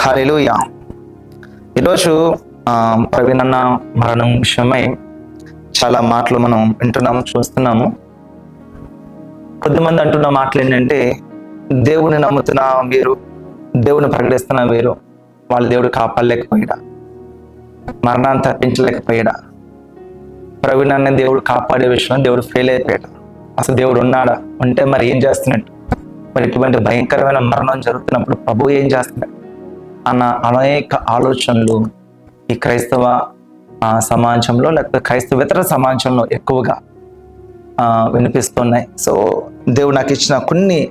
హరిలుయ ఈరోజు ప్రవీణన్న ప్రవీణ్ అన్న మరణం విషయమై చాలా మాటలు మనం వింటున్నాము చూస్తున్నాము. కొద్దిమంది అంటున్న మాటలు ఏంటంటే దేవుని నమ్ముతున్న వీరు దేవుని ప్రకటిస్తున్న వీరు వాళ్ళ దేవుడు కాపాడలేకపోయాడా? మరణాన్ని తప్పించలేకపోయాడా? ప్రవీణ్ అన్న దేవుడు కాపాడే విషయంలో దేవుడు ఫెయిల్ అయిపోయాడు? అసలు దేవుడు ఉన్నాడా? ఉంటే మరి ఏం చేస్తున్నట్టు మరి ఇటువంటి భయంకరమైన మరణం జరుగుతున్నప్పుడు ప్రభు ఏం చేస్తున్నాడు? అన్న అనేక ఆలోచనలు ఈ క్రైస్తవ సమాజంలో లేకపోతే క్రైస్తవేతర సమాజంలో ఎక్కువగా వినిపిస్తున్నాయి. సో దేవుడు నాకు ఇచ్చిన కొన్ని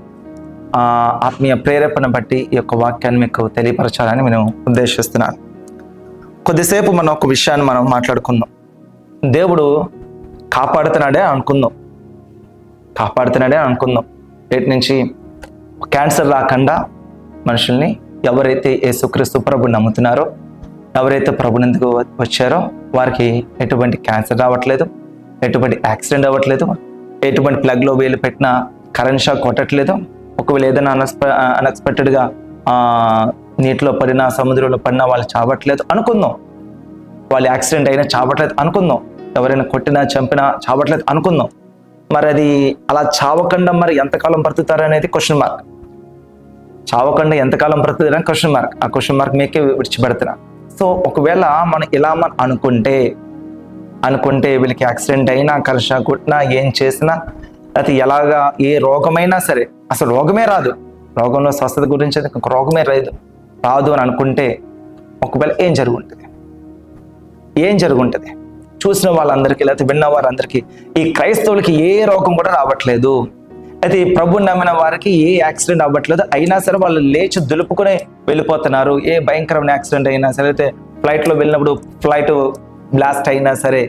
ఆత్మీయ ప్రేరేపణ బట్టి ఈ యొక్క వాక్యాన్ని మీకు తెలియపరచాలని నేను ఉద్దేశిస్తున్నాను. కొద్దిసేపు మనం ఒక విషయాన్ని మనం మాట్లాడుకుందాం. దేవుడు కాపాడుతున్నాడే అనుకుందాం. కాపాడుతున్నాడే అనుకుందాం. రేటి నుంచి క్యాన్సర్ రాకుండా మనుషుల్ని ఎవరైతే యేసుక్రీస్తు ప్రభు నమ్ముతున్నారో ఎవరైతే ప్రభునందుకు వచ్చారో వారికి ఎటువంటి క్యాన్సర్ రావట్లేదు ఎటువంటి యాక్సిడెంట్ అవ్వట్లేదు ఎటువంటి ప్లగ్లో వేలు పెట్టినా కరెంట్ షాక్ కొట్టట్లేదు ఒకవేళ ఏదైనా అన్ఎక్స్పె అన్ఎక్స్పెక్టెడ్గా నీటిలో పడినా సముద్రంలో పడినా వాళ్ళు చావట్లేదు అనుకుందాం. వాళ్ళు యాక్సిడెంట్ అయినా చావట్లేదు అనుకుందాం. ఎవరైనా కొట్టినా చంపినా చావట్లేదు అనుకుందాం. మరి అది అలా చావకుండా మరి ఎంతకాలం బ్రతుకుతారు అనేది క్వశ్చన్ మార్క్ చావకుండా ఎంతకాలం బ్రతుకుతారని క్వశ్చన్ మార్క్ ఆ క్వశ్చన్ మార్క్ మీకే విడిచిపెడుతున్నా. సో ఒకవేళ మనం ఇలా మనం అనుకుంటే అనుకుంటే వీళ్ళకి యాక్సిడెంట్ అయినా కర్ష కొట్టినా ఏం చేసినా లేకపోతే ఎలాగా ఏ రోగమైనా సరే అసలు రోగమే రాదు. రోగంలో స్వస్థత గురించి ఒక రోగమే రాదు రాదు అని అనుకుంటే ఒకవేళ ఏం జరుగుంటుంది? ఏం జరుగుంటుంది? చూసిన వాళ్ళందరికీ లేకపోతే విన్న వారందరికీ ఈ క్రైస్తవులకి ఏ రోగం కూడా రావట్లేదు. అయితే ఈ ప్రభు నమ్మిన వారికి ఏ యాక్సిడెంట్ అవ్వట్లేదు. అయినా సరే వాళ్ళు లేచి దులుపుకుని వెళ్ళిపోతున్నారు. ఏ భయంకరమైన యాక్సిడెంట్ అయినా సరే అయితే ఫ్లైట్లో వెళ్ళినప్పుడు ఫ్లైట్ బ్లాస్ట్ అయినా సరే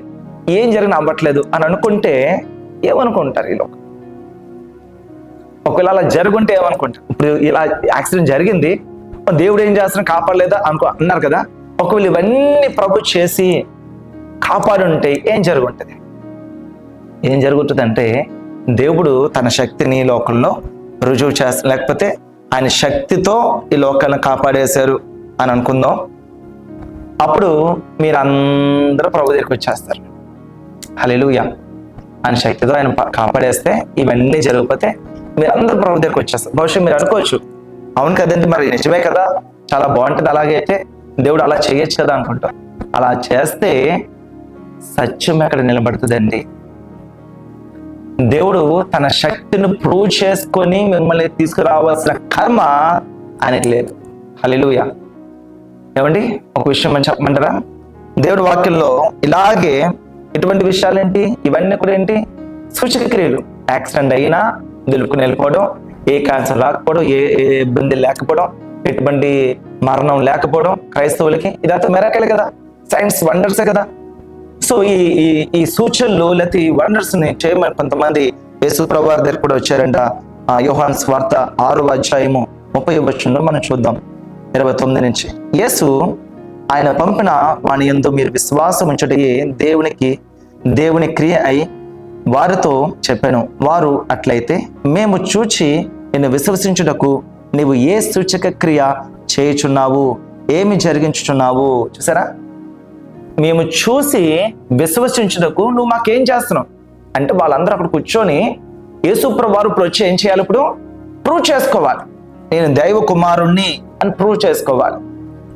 ఏం జరిగిన అవ్వట్లేదు అని అనుకుంటే ఏమనుకుంటారు ఈ ఒకవేళ అలా జరుగుంటే ఏమనుకుంటారు? ఇప్పుడు ఇలా యాక్సిడెంట్ జరిగింది దేవుడు ఏం చేస్తున్నా కాపాడలేదా? అనుకో అన్నారు కదా? ఒకవేళ ఇవన్నీ ప్రభు చేసి కాపాడుంటే ఏం జరుగుంటుంది? ఏం జరుగుతుందంటే దేవుడు తన శక్తిని ఈ లోకంలో రుజువు చేస్త లేకపోతే ఆయన శక్తితో ఈ లోకాలను కాపాడేశారు అని అనుకుందాం. అప్పుడు మీరు అందరూ ప్రభు దగ్గరికి వచ్చేస్తారు. హల్లెలూయా! ఆయన శక్తితో ఆయన కాపాడేస్తే ఇవన్నీ జరిగిపోతే మీరు అందరూ ప్రభు దగ్గరికి వచ్చేస్తారు. బహుశా మీరు అనుకోవచ్చు అవును కదండి మరి నిజమే కదా చాలా బాగుంటుంది అలాగే అయితే దేవుడు అలా చేయొచ్చు కదా అనుకుంటాం. అలా చేస్తే సత్యం ఎక్కడ నిలబడుతుందండి? దేవుడు తన శక్తిని ప్రూవ్ చేసుకొని మిమ్మల్ని తీసుకురావాల్సిన కర్మ ఆయనకి లేదు. హలిలుయ ఏమండి? ఒక విషయం అని చెప్పమంటారా? దేవుడి వాక్యంలో ఇలాగే ఎటువంటి విషయాలు ఏంటి? ఇవన్నీ కూడా ఏంటి? సూచక క్రియలు యాక్సిడెంట్ అయినా దులుపుకుని వెళ్ళిపోవడం ఏ క్యాన్సర్ రాకపోవడం ఏ ఏ ఇబ్బంది లేకపోవడం ఎటువంటి మరణం లేకపోవడం క్రైస్తవులకి ఇదంతా మెరకలే కదా. సైన్స్ వండర్సే కదా. సో ఈ ఈ ఈ సూచనలు లేకపోతే ఈ వండర్స్ని చేయమని కొంతమంది యేసు ప్రభు దగ్గర కూడా వచ్చారంట. ఆ యోహాన్ స్వార్థ ఆరు అధ్యాయము ముప్పై వచ్చంలో మనం చూద్దాం. ఇరవై తొమ్మిది నుంచి. యేసు ఆయన పంపిన వాని ఎందు మీరు విశ్వాసం ఉంచుటయే దేవునికి దేవుని క్రియ అయి వారితో చెప్పాను. వారు అట్లయితే మేము చూచి నిన్ను విశ్వసించుటకు నీవు ఏ సూచక క్రియ చేయుచున్నావు? ఏమి జరిగించుచున్నావు? చూసారా? మేము చూసి విశ్వసించుటకు నువ్వు మాకేం చేస్తున్నావు? అంటే వాళ్ళందరూ అక్కడ కూర్చొని యేసుప్రభు వారు ఇప్పుడు వచ్చి ఏం చేయాలి ఇప్పుడు? ప్రూవ్ చేసుకోవాలి. నేను దైవ కుమారుణ్ణి అని ప్రూవ్ చేసుకోవాలి.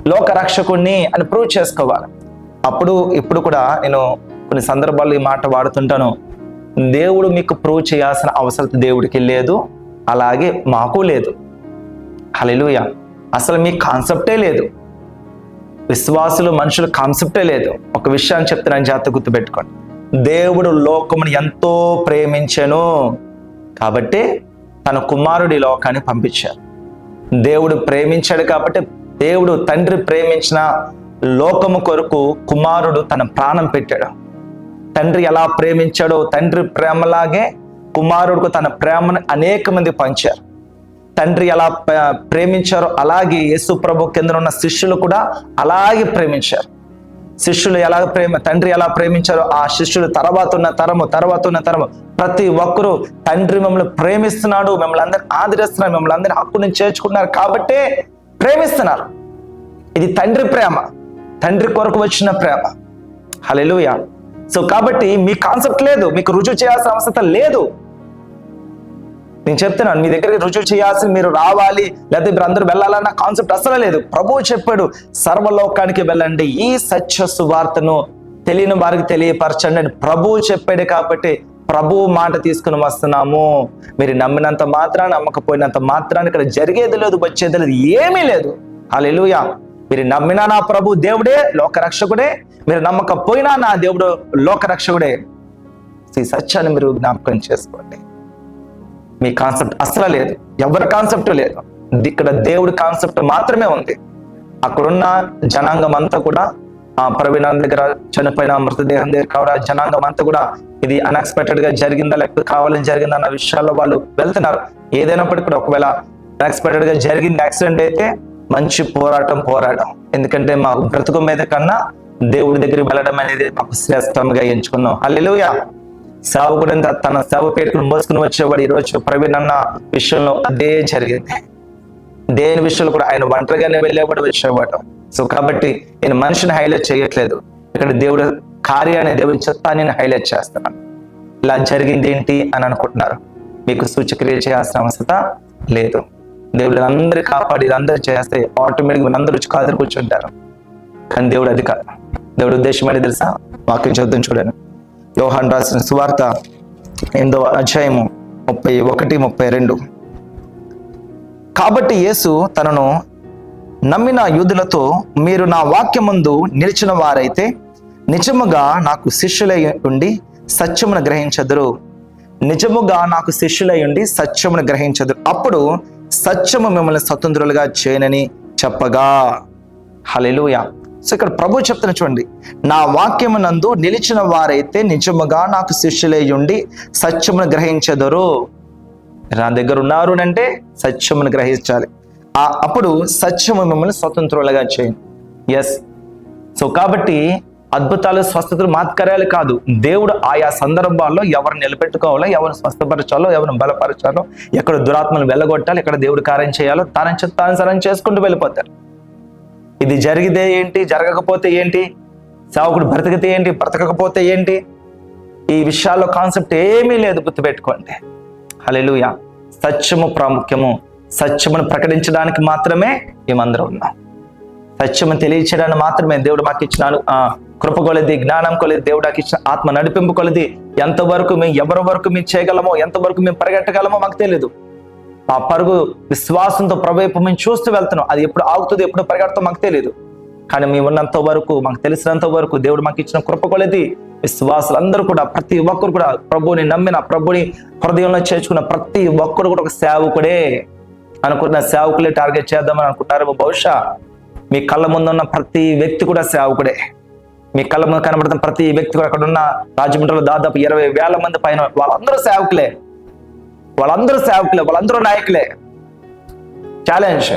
లోక రక్షకుణ్ణి అని ప్రూవ్ చేసుకోవాలి. అప్పుడు ఇప్పుడు కూడా నేను కొన్ని సందర్భాల్లో ఈ మాట వాడుతుంటాను. దేవుడు మీకు ప్రూవ్ చేయాల్సిన అవసరం దేవుడికి లేదు. అలాగే మాకు లేదు. హల్లెలూయ. అసలు మీ కాన్సెప్టే లేదు. విశ్వాసులు మనుషుల కాన్సెప్టే లేదు. ఒక విషయాన్ని చెప్తున్నాను జాగ్రత్త గుర్తుపెట్టుకోండి. దేవుడు లోకమును ఎంతో ప్రేమించను. కాబట్టి తన కుమారుడి లోకాన్ని పంపించారు. దేవుడు ప్రేమించాడు కాబట్టి దేవుడు తండ్రి ప్రేమించిన లోకము కొరకు కుమారుడు తన ప్రాణం పెట్టాడు. తండ్రి ఎలా ప్రేమించాడో తండ్రి ప్రేమలాగే కుమారుడుకు తన ప్రేమను అనేక మంది పంచారు. తండ్రి ఎలా ప్రేమించారో అలాగే యేసు ప్రభు కింద ఉన్న శిష్యులు కూడా అలాగే ప్రేమించారు. శిష్యులు ఎలా ప్రేమ తండ్రి ఎలా ప్రేమించారో ఆ శిష్యులు తర్వాత ఉన్న తరము తర్వాత ఉన్న తరము. ప్రతి ఒక్కరూ తండ్రి మిమ్మల్ని ప్రేమిస్తున్నాడు మిమ్మల్ని అందరిని ఆదరిస్తున్నారు మిమ్మల్ని అందరిని హక్కుని చేర్చుకున్నారు కాబట్టే ప్రేమిస్తున్నారు. ఇది తండ్రి ప్రేమ తండ్రి కొరకు వచ్చిన ప్రేమ. హలెలుయ సో కాబట్టి మీ కాన్సెప్ట్ లేదు మీకు రుజువు చేయాల్సిన అవసరం లేదు. నేను చెప్తున్నాను మీ దగ్గరికి రుజువు చేయాల్సి మీరు రావాలి లేకపోతే మీరు అందరూ వెళ్ళాలన్న కాన్సెప్ట్ అసలు లేదు. ప్రభువు చెప్పాడు సర్వలోకానికి వెళ్ళండి ఈ సత్య సువార్తను తెలియని వారికి తెలియపరచండి అని ప్రభువు చెప్పాడు కాబట్టి ప్రభువు మాట తీసుకుని వస్తున్నాము. మీరు నమ్మినంత మాత్రాన్ని నమ్మకపోయినంత మాత్రాన్ని ఇక్కడ జరిగేది లేదు వచ్చేది లేదు ఏమీ లేదు. హల్లెలూయా. మీరు నమ్మినా నా ప్రభు దేవుడే లోకరక్షకుడే. మీరు నమ్మకపోయినా నా దేవుడు లోకరక్షకుడే. ఈ సత్యాన్ని మీరు జ్ఞాపకం చేసుకోండి. మీ కాన్సెప్ట్ అసలు లేదు. ఎవరి కాన్సెప్ట్ లేదు. ఇక్కడ దేవుడి కాన్సెప్ట్ మాత్రమే ఉంది. అక్కడున్న జనాంగం అంతా కూడా ఆ ప్రవీణ దగ్గర చనిపోయిన మృతదేహం దగ్గర కావడం జనాంగం అంతా కూడా ఇది అన్ఎక్స్పెక్టెడ్గా జరిగిందా లేకపోతే కావాలని జరిగిందా అన్న విషయాల్లో వాళ్ళు వెళ్తున్నారు. ఏదైనప్పటికీ కూడా ఒకవేళ అన్ఎక్స్పెక్టెడ్గా జరిగింది యాక్సిడెంట్ అయితే మంచి పోరాటం పోరాటం. ఎందుకంటే మా బ్రతుకు మీద కన్నా దేవుడి దగ్గరికి వెళ్ళడం అనేది మాకు శ్రేష్టంగా ఎంచుకున్నాం. అల్లెలుయా సేవకుడు తన సేవ పేరుకుని మోసుకుని వచ్చేవాడు ఈరోజు ప్రవీణ్ అన్న విషయంలో అదే జరిగింది. దేని విషయంలో కూడా ఆయన ఒంటరిగానే వెళ్ళేవాడు వచ్చేవాడు సో కాబట్టి నేను మనిషిని హైలైట్ చేయట్లేదు. ఇక్కడ దేవుడు కార్యాన్ని దేవుని చిత్తాన్ని నేను హైలైట్ చేస్తున్నాను ఇలా జరిగింది ఏంటి అని అనుకుంటున్నారు. మీకు సూచక్రియ చేయాల్సిన అవసరం లేదు. దేవుడు అందరి కాపాడి అందరూ చేస్తే ఆటోమేటిక్గా అందరూ కాదు కూర్చుంటారు. కానీ దేవుడు అది కాదు దేవుడు ఉద్దేశం ఏంటి తెలుసా? వాక్యం చూద్దాం చూడండి. యోహాన్ రాసిన సువార్త ఎనిమిదవ అధ్యాయము ముప్పై ఒకటి ముప్పై రెండు. కాబట్టి యేసు తనను నమ్మిన యూదులతో మీరు నా వాక్యమందు నిలిచిన వారైతే నిజముగా నాకు శిష్యులై ఉండి సత్యమును గ్రహించదురు. నిజముగా నాకు శిష్యులై ఉండి సత్యమును గ్రహించదురు. అప్పుడు సత్యము మిమ్మల్ని స్వతంత్రులుగా చేయనని చెప్పగా. హలెలుయా సో ఇక్కడ ప్రభు చెప్తున్న చూడండి నా వాక్యమునందు నిలిచిన వారైతే నిజముగా నాకు శిష్యులేయుండి ఉండి సత్యమును గ్రహించదురు. నా దగ్గర ఉన్నారు అంటే సత్యమును గ్రహించాలి. ఆ అప్పుడు సత్యము మిమ్మల్ని స్వతంత్రులుగా చేయండి. ఎస్ సో కాబట్టి అద్భుతాలు స్వస్థతలు మాత్కర్యాలు కాదు. దేవుడు ఆయా సందర్భాల్లో ఎవరు నిలబెట్టుకోవాలో ఎవరు స్వస్థపరచాలో ఎవరిని బలపరచాలో ఎక్కడ దురాత్మను వెళ్ళగొట్టాలి ఎక్కడ దేవుడు కార్యం చేయాలో తాను చిత్తానుసరం చేసుకుంటూ వెళ్ళిపోతారు. ఇది జరిగితే ఏంటి? జరగకపోతే ఏంటి? సేవకుడు బ్రతికితే ఏంటి? బ్రతకకపోతే ఏంటి? ఈ విషయాల్లో కాన్సెప్ట్ ఏమీ లేదు గుర్తుపెట్టుకోండి. హలెలుయ సత్యము ప్రాముఖ్యము. సత్యమును ప్రకటించడానికి మాత్రమే మేమందరం ఉన్నాం. సత్యము తెలియచేయడానికి మాత్రమే దేవుడు మాకు ఇచ్చిన ఆ కృప కొలది జ్ఞానం కొలది దేవుడు నాకు ఇచ్చిన ఆత్మ నడిపింపు కొలది. ఎంతవరకు మేము ఎవరి వరకు మేము చేయగలమో ఎంతవరకు మేము పరిగెట్టగలమో మాకు తెలియదు ఆ పరుగు విశ్వాసంతో ప్రభు మేము చూస్తూ వెళ్తున్నాం. అది ఎప్పుడు ఆగుతుంది ఎప్పుడు పరిగెడతాం మాకు తెలియదు కానీ మేము ఉన్నంత వరకు మాకు తెలిసినంత వరకు దేవుడు మాకు ఇచ్చిన కృప కొలది. విశ్వాసులందరూ కూడా ప్రతి ఒక్కరు కూడా ప్రభుని నమ్మిన ప్రభుని హృదయంలో చేర్చుకున్న ప్రతి ఒక్కరు కూడా ఒక సేవకుడే. అనుకున్న సేవకులే టార్గెట్ చేద్దామని అనుకుంటారు బహుశా. మీ కళ్ళ ముందు ఉన్న ప్రతి వ్యక్తి కూడా సేవకుడే. మీ కళ్ళ ముందు కనబడుతున్న ప్రతి వ్యక్తి కూడా అక్కడ ఉన్న రాజమండ్రిలో దాదాపు ఇరవై వేల మంది పైన వాళ్ళందరూ సేవకులే. వాళ్ళందరూ సేవకులే వాళ్ళందరూ నాయకులే. ఛాలెంజ్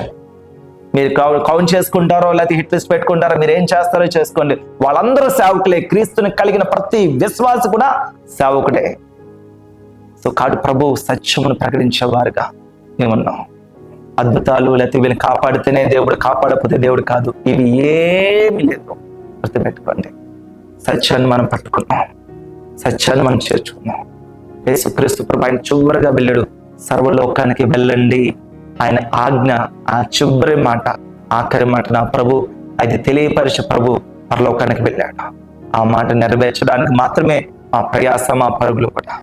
మీరు కౌంట్ చేసుకుంటారో లేకపోతే హిట్ లిస్ట్ పెట్టుకుంటారో మీరు ఏం చేస్తారో చేసుకోండి. వాళ్ళందరూ సేవకులే క్రీస్తుని కలిగిన ప్రతి విశ్వాస కూడా సేవకుడే. సో కాడు ప్రభు సత్యమును ప్రకటించేవారుగా మేమున్నాం. అద్భుతాలు లేకపోతే వీళ్ళని కాపాడితేనే దేవుడు కాపాడకపోతే దేవుడు కాదు. ఇవి ఏమి లేదు. గుర్తుపెట్టుకోండి. సత్యాన్ని మనం పట్టుకున్నాం. సత్యాన్ని మనం చేర్చుకున్నాం. యేసుక్రీస్తు ప్రభు ఆయన చివరిగా వెళ్ళాడు. సర్వలోకానికి వెళ్ళండి. ఆయన ఆజ్ఞ ఆ చివరి మాట ఆఖరి మాట నా ప్రభు అది తెలియపరిచే ప్రభు పరలోకానికి వెళ్ళాడు. ఆ మాట నెరవేర్చడానికి మాత్రమే మా ప్రయాస మా పరుగులు కూడా.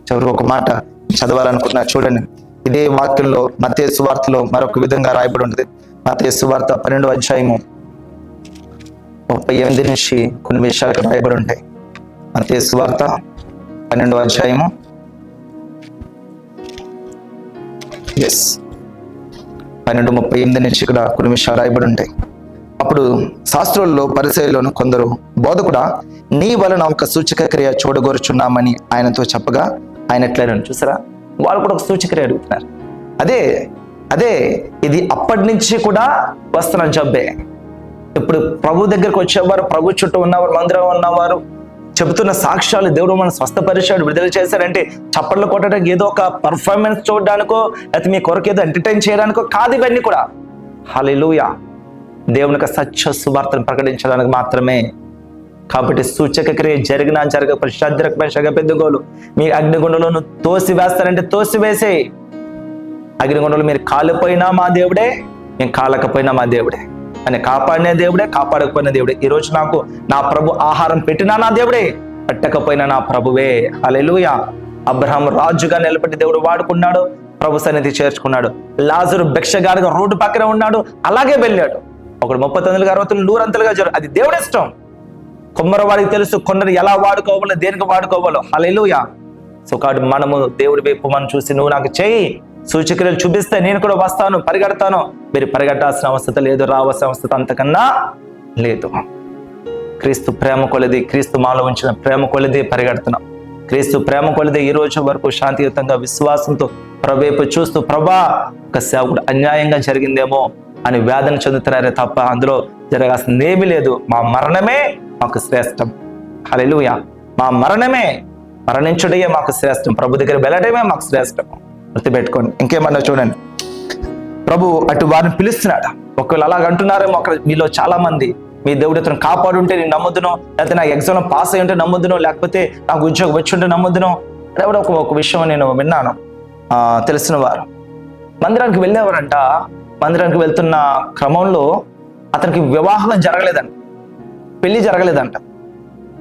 చివరి ఒక మాట చదవాలనుకున్నా చూడండి. ఇదే వాక్యంలో మతే సువార్తలో మరొక విధంగా రాయబడి ఉంటుంది మతే సువార్త పన్నెండు అధ్యాయము ముప్పై ఎనిమిది నుంచి కొన్ని విషయాలకు రాయబడి ఉంటాయి. మతే సువార్త పన్నెండు అధ్యాయము ఎస్ పన్నెండు ముప్పై ఎనిమిది నుంచి ఇక్కడ కొన్ని విషయాలు రాయబడి ఉంటాయి. అప్పుడు శాస్త్రుల్లో పరిశైలోను కొందరు బోధకుడా నీ వలన ఒక సూచక క్రియ చూడగోరుచున్నామని ఆయనతో చెప్పగా ఆయన ఎట్లయినా చూసారా? వాళ్ళు కూడా ఒక సూచక్రియ అడుగుతున్నారు. అదే అదే ఇది అప్పటి నుంచి కూడా వస్తున్న జబ్బే ఇప్పుడు ప్రభు దగ్గరకు వచ్చేవారు ప్రభు చుట్టూ ఉన్నవారు మందిరం ఉన్నవారు చెబుతున్న సాక్ష్యాలు దేవుడు మనం స్వస్థపరిచాడు విడుదల చేశాడంటే చప్పట్లు కొట్టడానికి ఏదో ఒక పర్ఫార్మెన్స్ చూడడానికో లేకపోతే మీ కొరకు ఏదో ఎంటర్టైన్ చేయడానికో కాదు ఇవన్నీ కూడా. హలెలుయా దేవుని యొక్క సత్య సువార్తను ప్రకటించడానికి మాత్రమే. కాబట్టి సూచక క్రియ జరిగినా జరగ శద్రకమైన శగపెద్దుగోలు మీ అగ్నిగుండంలో తోసి వేస్తారంటే తోసి వేసే అగ్నిగుండంలో మీరు కాలిపోయినా మా దేవుడే మేము కాలకపోయినా మా దేవుడే. అని కాపాడిన దేవుడే కాపాడకపోయిన దేవుడే. ఈ రోజు నాకు నా ప్రభు ఆహారం పెట్టినా నా దేవుడే పట్టకపోయినా నా ప్రభువే. అలెలుయ అబ్రహం రాజుగా నిలబెట్టి దేవుడు వాడుకున్నాడు ప్రభు సన్నిధి చేర్చుకున్నాడు. లాజరు భిక్షగారిగా రోడ్డు పక్కన ఉన్నాడు అలాగే వెళ్ళాడు. ఒకడు ముప్పై తొమ్మిదిగా అరవై నూరంతలుగా జరు అది దేవుడి ఇష్టం. కుమ్మరవాడికి తెలుసు కొందరు ఎలా వాడుకోవాలో దేనికి వాడుకోవాలో. హలెలుయా సో కాబట్టి మనము దేవుడి వైపు మనం చూసి నువ్వు నాకు చేయి. సూచక్రియలు చూపిస్తే నేను కూడా వస్తాను పరిగెడతాను. మీరు పరిగెట్టాల్సిన అవసరం లేదు రావాల్సిన అవసరం అంతకన్నా లేదు. క్రీస్తు ప్రేమ కొలది క్రీస్తు మాలో ఉంచిన ప్రేమ కొలది పరిగెడుతున్నాం. క్రీస్తు ప్రేమ కొలది ఈ రోజు వరకు శాంతియుతంగా విశ్వాసంతో ప్రభేపు చూస్తూ ప్రభా ఒక సేవకుడు అన్యాయంగా జరిగిందేమో అని వేదన చెందుతున్నారే తప్ప అందులో జరగాల్సింది ఏమీ లేదు. మా మరణమే మాకు శ్రేష్టం. హల్లెలూయా. మా మరణమే మరణించుటయే మాకు శ్రేష్టం. ప్రభు దగ్గర వెళ్ళడమే మాకు శ్రేష్టం. గుర్తుపెట్టుకోండి. ఇంకేమన్నా చూడండి. ప్రభు అటు వారిని పిలుస్తున్నాడు? ఒకవేళ అలాగ అంటున్నారేమో అక్కడ మీలో చాలా మంది మీ దేవుడు అతను కాపాడుంటే నేను నమ్ముదును లేకపోతే నా ఎగ్జామ్ పాస్ అయ్యి ఉంటే నమ్ముదును లేకపోతే నాకు ఉద్యోగం వచ్చి ఉంటే నమ్ముదును ఎవడో ఒక ఒక విషయం నేను విన్నాను. ఆ, తెలిసిన వారు. మందిరానికి వెళ్ళేవారంట. మందిరానికి వెళ్తున్న క్రమంలో అతనికి వివాహం జరగలేదంట. పెళ్ళి జరగలేదంట.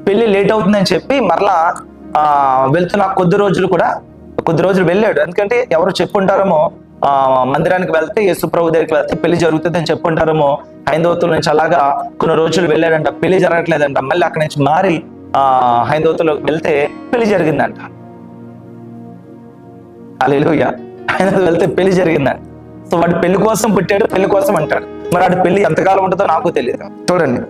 పెళ్ళి లేట్ అవుతుందని చెప్పి మరలా ఆ వెళ్తున్న కొద్ది రోజులు కూడా కొద్ది రోజులు వెళ్ళాడు. ఎందుకంటే ఎవరు చెప్పుంటారేమో ఆ మందిరానికి వెళ్తే యేసుప్రభు దగ్గరికి వెళ్తే పెళ్ళి జరుగుతుంది అని చెప్పుంటారేమో హైందవతుల నుంచి అలాగా కొన్ని రోజులు వెళ్ళాడంట పెళ్ళి జరగట్లేదంట. మళ్ళీ అక్కడి నుంచి మారి ఆ హైందవతులు వెళ్తే పెళ్ళి జరిగిందంట. అలెలుయ హైందవతులు వెళ్తే పెళ్ళి జరిగిందంట. సో వాడు పెళ్ళి కోసం పుట్టాడు పెళ్ళి కోసం అంటాడు. మరి వాడి పెళ్ళి ఎంతకాలం ఉంటుందో నాకు తెలియదు చూడండి.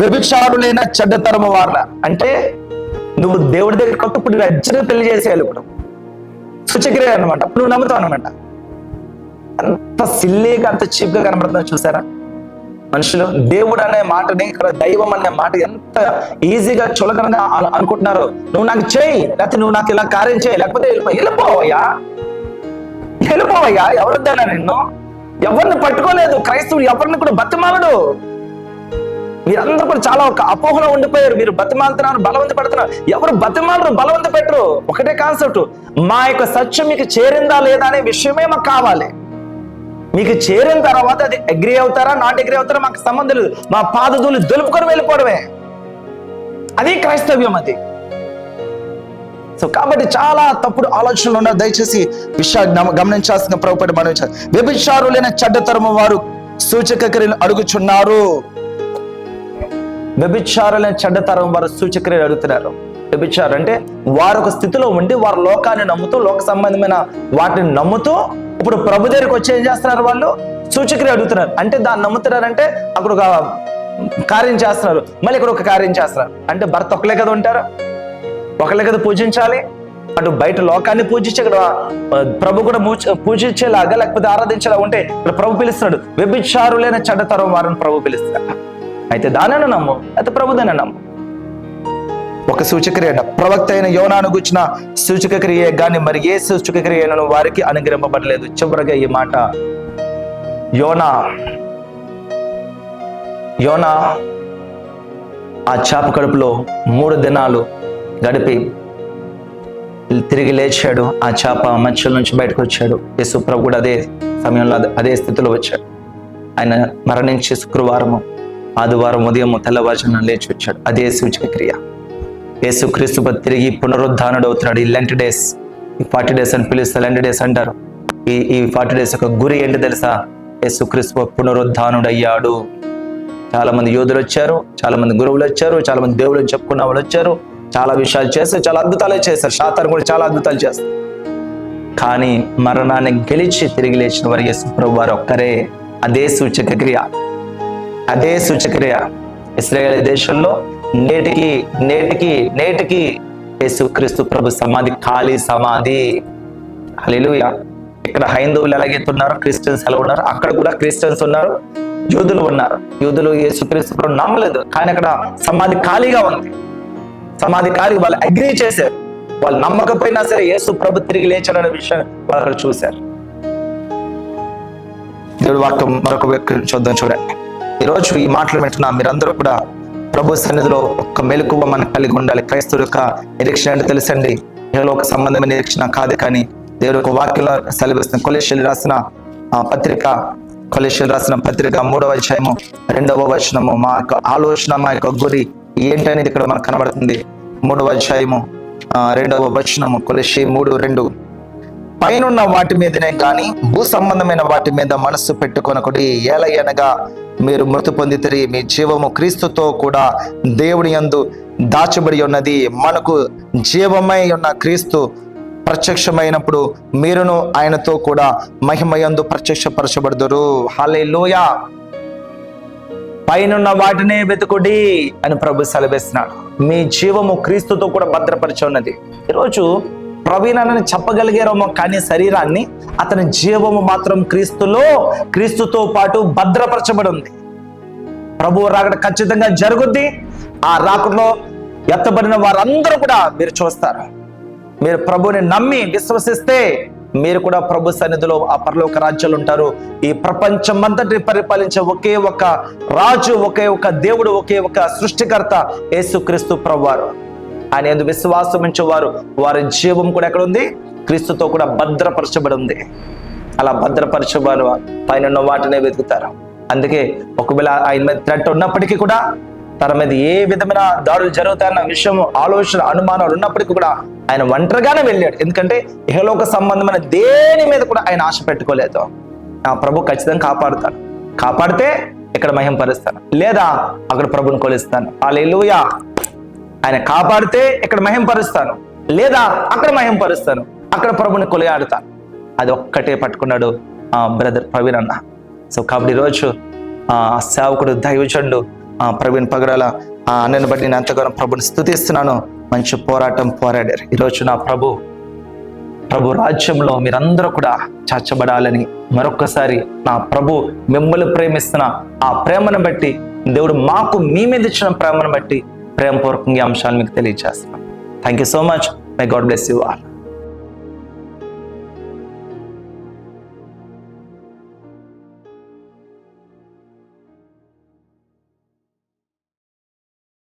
వ్యభిచారులైన చెడ్డతరము వాళ్ళ అంటే నువ్వు దేవుడి దగ్గర కొత్త ఇప్పుడు పెళ్ళి చేసేయాలి ఇప్పుడు. సూచక్రియ అనమాట అప్పుడు నువ్వు నమ్ముతావు అనమాట అంత సిల్లీగా అంత చీప్గా కనబడుతుందో చూసారా? మనుషులు దేవుడు అనే మాటని ఇక్కడ దైవం అనే మాట ఎంత ఈజీగా చులకనగా అనుకుంటున్నారు. నువ్వు నాకు చేయి లేకపోతే నువ్వు నాకు ఇలా కార్యం చేయి లేకపోతే వెళ్ళిపోవయ్యా. వెళ్ళిపోవయ్యా ఎవరొద్దన్నా నిన్ను? ఎవరిని పట్టుకోలేదు? క్రైస్తవుడు ఎవరిని కూడా బతిమాలడు? మీరందరూ కూడా చాలా ఒక అపోహలో ఉండిపోయారు. మీరు బతిమాలుతున్నారు బలవంత పెడుతున్నారు. ఎవరు బతిమాలరు బలవంత పెట్టరు. ఒకటే కాన్సెప్ట్ మా యొక్క సత్యం మీకు చేరిందా లేదా అనే విషయమే మాకు కావాలి. మీకు చేరిన తర్వాత అది అగ్రి అవుతారా నాట్ అగ్రి అవుతారా మాకు సంబంధం లేదు. మా పాదధూలు దులుపుకొని వెళ్ళిపోవడమే. అది క్రైస్తవ్యం అది. సో కాబట్టి చాలా తప్పుడు ఆలోచనలు ఉన్నారు. దయచేసి విషయా గమనించాల్సిన ప్రభుపడి మనం వ్యభిచారులైన చెడ్డతరము వారు సూచక క్రియలు అడుగుచున్నారు. వ్యభిచారులైన చెడ్డతరం వారు సూచక్రియలు అడుగుతున్నారు. వ్యభిచారు అంటే వారు ఒక స్థితిలో ఉండి వారు లోకాన్ని నమ్ముతూ లోక సంబంధమైన వాటిని నమ్ముతూ ఇప్పుడు ప్రభు దగ్గరికి వచ్చి ఏం చేస్తున్నారు వాళ్ళు? సూచక్రియ అడుగుతున్నారు. అంటే దాన్ని నమ్ముతున్నారంటే అక్కడ ఒక కార్యం చేస్తున్నారు. మళ్ళీ ఇక్కడ ఒక కార్యం చేస్తున్నారు. అంటే భర్త ఒకలే కదా ఉంటారు. ఒకలే కదా పూజించాలి. అటు బయట లోకాన్ని పూజించి ఇక్కడ ప్రభు కూడా పూజించేలాగా లేకపోతే ఆరాధించేలా ఉంటే ఇక్కడ ప్రభు పిలుస్తున్నాడు. వ్యభిచారులైన చెడ్డతరం వారిని ప్రభు పిలుస్తాడు అయితే దానైనా నమ్ము అయితే ప్రభుదని నమ్ము. ఒక సూచక్రియ ప్రవక్త అయిన యోనాను గుచ్చిన సూచక క్రియ కానీ మరి ఏ సూచక క్రియను వారికి అనుగ్రహింపబడలేదు. చివరగా ఈ మాట. యోనా యోనా ఆ చేప కడుపులో మూడు దినాలు గడిపి తిరిగి లేచాడు. ఆ చేప మధ్యలో నుంచి బయటకు వచ్చాడు. యేసుప్రభు కూడా అదే సమయంలో అదే స్థితిలో వచ్చాడు. ఆయన మరణించి శుక్రవారము. ఆదివారం ఉదయం తెల్లవారుజామున లేచి వచ్చాడు. అదే సూచక క్రియ యేసుక్రీస్తు ప్రభు తిరిగి పునరుద్ధానుడు అవుతున్నాడు ఈ లెంట్ డేస్ ఈ ఫార్టీ డేస్ అని పిలుస్తారు లెంట్ డేస్ అంటారు. ఈ ఈ ఫార్టీ డేస్ యొక్క గురి ఏంటి తెలుసా? యేసుక్రీస్తు పునరుద్ధానుడు అయ్యాడు చాలా మంది యోధులు వచ్చారు చాలా మంది గురువులు వచ్చారు చాలా మంది దేవుళ్ళు చెప్పుకున్న వాళ్ళు వచ్చారు. చాలా విషయాలు చేస్తారు చాలా అద్భుతాలే చేస్తారు శాతారు కూడా చాలా అద్భుతాలు చేస్తారు కానీ మరణాన్ని గెలిచి తిరిగి లేచిన వారు యేసు ప్రభు వారు ఒక్కరే. అదే సూచక క్రియ అదే సూచక్రియ. ఇస్రాయేల్ దేశంలో నేటికి నేటికి నేటికి యేసుక్రీస్తు ప్రభు సమాధి ఖాళీ సమాధి. హల్లెలూయా. ఇక్కడ హైందవులు ఎలాగైతున్నారు క్రిస్టియన్స్ ఎలా ఉన్నారు అక్కడ కూడా క్రిస్టియన్స్ ఉన్నారు యూదులు ఉన్నారు. యూదులు యేసుక్రీస్తు ప్రభు నమ్మలేదు కానీ అక్కడ సమాధి ఖాళీగా ఉంది. సమాధి ఖాళీ వాళ్ళు అగ్రీ చేశారు. వాళ్ళు నమ్మకపోయినా సరే యేసు ప్రభు తిరిగి లేచారనే విషయం వాళ్ళు అక్కడ చూశారు. దేవుడు వాక్యం మరొక వ్యక్తి చూద్దాం చూడండి. ఈరోజు ఈ మాటలు వింటున్న మీరందరూ కూడా ప్రభు సన్నిధిలో ఒక్క మెలకువ మనకు కలిగి ఉండాలి. క్రైస్తవుల యొక్క నిరీక్షణ అంటే తెలుసండి? ఒక సంబంధమైన నిరీక్షణ కాదు కానీ దేవుడు ఒక వాక్యంలో సెలవిస్తున్న కొలేశ్వరి రాసిన పత్రిక కొలేశ్వరి రాసిన పత్రిక మూడవ అధ్యాయము రెండవ వచనము. మా యొక్క ఆలోచన మా యొక్క గురి ఏంటనేది ఇక్కడ మనకు కనబడుతుంది. మూడవ అధ్యాయము రెండవ వచనము కొలేషి మూడు రెండు. పైనున్న వాటి మీదనే కానీ భూ సంబంధమైన వాటి మీద మనస్సు పెట్టుకొనకుడి ఏలయనగా మీరు మృతి పొందితిరి. మీ జీవము క్రీస్తుతో కూడా దేవుని యందు దాచబడి ఉన్నది. మనకు జీవమై ఉన్న క్రీస్తు ప్రత్యక్షమైనప్పుడు మీరును ఆయనతో కూడా మహిమయందు ప్రత్యక్షపరచబడుదురు. లోయ పైనున్న వాటినే వెతుకుడి అని ప్రభు సెలవేస్తున్నాడు. మీ జీవము క్రీస్తుతో కూడా భద్రపరిచి ఉన్నది. ఈరోజు ప్రవీణని చెప్పగలిగారేమో కానీ శరీరాన్ని అతని జీవము మాత్రం క్రీస్తులో క్రీస్తుతో పాటు భద్రపరచబడి ఉంది ప్రభువు రాకడ ఖచ్చితంగా జరుగుద్ది. ఆ రాకడలో ఎత్తబడిన వారందరూ కూడా మీరు చూస్తారు. మీరు ప్రభుని నమ్మి విశ్వసిస్తే మీరు కూడా ప్రభు సన్నిధిలో ఆ పరలోక రాజ్యాలు ఉంటారు. ఈ ప్రపంచం అంతటి పరిపాలించే ఒకే ఒక రాజు ఒకే ఒక దేవుడు ఒకే ఒక సృష్టికర్త యేసుక్రీస్తు ప్రభువారు. ఆయన ఎందు విశ్వాసం ఉంచేవారు. వారి జీవం కూడా ఎక్కడ ఉంది క్రీస్తుతో కూడా భద్రపరచబడి ఉంది అలా భద్రపరచబడి పైన ఉన్న వాటినే వెతుకుతారు. అందుకే ఒకవేళ ఆయన మీద థ్రెట్ ఉన్నప్పటికీ కూడా తన మీద ఏ విధమైన దాడులు జరుగుతాయన్న విషయం ఆలోచన అనుమానాలు ఉన్నప్పటికీ కూడా ఆయన ఒంటరిగానే వెళ్ళాడు. ఎందుకంటే ఇహలోక సంబంధమైన దేని మీద కూడా ఆయన ఆశ పెట్టుకోలేదు. నా ప్రభు ఖచ్చితంగా కాపాడుతాను కాపాడితే ఇక్కడ మహిం పరుస్తాను లేదా అక్కడ ప్రభుని కొలుస్తాను ఆ ఆయన కాపాడితే ఇక్కడ మహిం పరుస్తాను లేదా అక్కడ మహిం పరుస్తాను అక్కడ ప్రభుని కొలయాడుతాను అది ఒక్కటే పట్టుకున్నాడు ఆ బ్రదర్ ప్రవీణ్ అన్న. సో కాబట్టి ఈరోజు ఆ సేవకుడు దైవచండు ఆ ప్రవీణ్ పగడాల ఆ బట్టి నేను ఎంతగానో ప్రభుని స్థుతిస్తున్నాను. మంచి పోరాటం పోరాడారు. ఈరోజు నా ప్రభు ప్రభు రాజ్యంలో మీరందరూ కూడా చచ్చబడాలని మరొక్కసారి నా ప్రభు మిమ్మల్ని ప్రేమిస్తున్న ఆ ప్రేమను బట్టి దేవుడు మాకు మీ మీద ఇచ్చిన ప్రేమను బట్టి ప్రేమపూర్వకంగా అంశాలు మీకు తెలియజేస్తున్నాం thank you so much my God bless you all